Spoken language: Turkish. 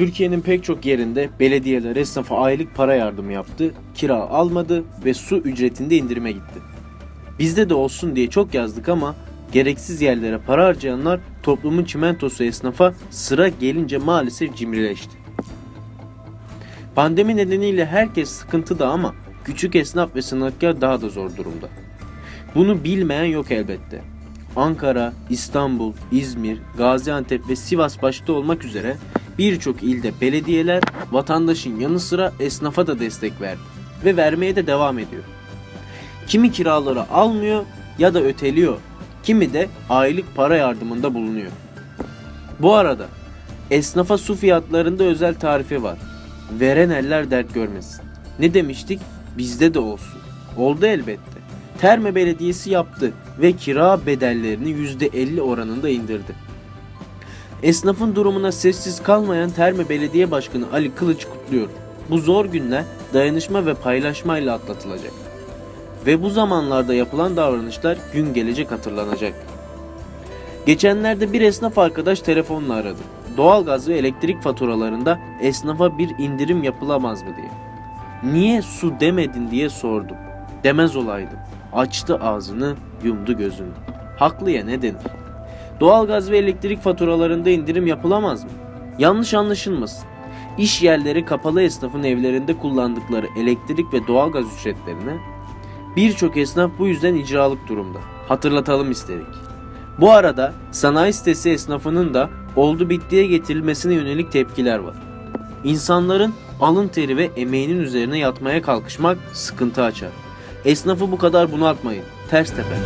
Türkiye'nin pek çok yerinde belediyeler esnafa aylık para yardımı yaptı, kira almadı ve su ücretinde indirime gitti. Bizde de olsun diye çok yazdık ama gereksiz yerlere para harcayanlar toplumun çimentosu esnafa sıra gelince maalesef cimrileşti. Pandemi nedeniyle herkes sıkıntıda ama küçük esnaf ve sanatkar daha da zor durumda. Bunu bilmeyen yok elbette. Ankara, İstanbul, İzmir, Gaziantep ve Sivas başta olmak üzere birçok ilde belediyeler vatandaşın yanı sıra esnafa da destek verdi ve vermeye de devam ediyor. Kimi kiraları almıyor ya da öteliyor, kimi de aylık para yardımında bulunuyor. Bu arada esnafa su fiyatlarında özel tarife var. Veren eller dert görmesin. Ne demiştik? Bizde de olsun. Oldu elbette. Terme Belediyesi yaptı ve kira bedellerini %50 oranında indirdi. Esnafın durumuna sessiz kalmayan Terme Belediye Başkanı Ali Kılıç kutluyor. Bu zor günler dayanışma ve paylaşmayla atlatılacak. Ve bu zamanlarda yapılan davranışlar gün gelecek hatırlanacak. Geçenlerde bir esnaf arkadaş telefonla aradı. Doğalgaz ve elektrik faturalarında esnafa bir indirim yapılamaz mı diye. Niye su demedin diye sordum. Demez olaydım. Açtı ağzını, yumdu gözünü. Haklıya ne denir? Doğalgaz ve elektrik faturalarında indirim yapılamaz mı? Yanlış anlaşılmasın. İş yerleri kapalı esnafın evlerinde kullandıkları elektrik ve doğalgaz ücretlerine birçok esnaf bu yüzden icralık durumda. Hatırlatalım istedik. Bu arada sanayi sitesi esnafının da oldu bittiye getirilmesine yönelik tepkiler var. İnsanların alın teri ve emeğinin üzerine yatmaya kalkışmak sıkıntı açar. Esnafı bu kadar bunaltmayın. Ters teper.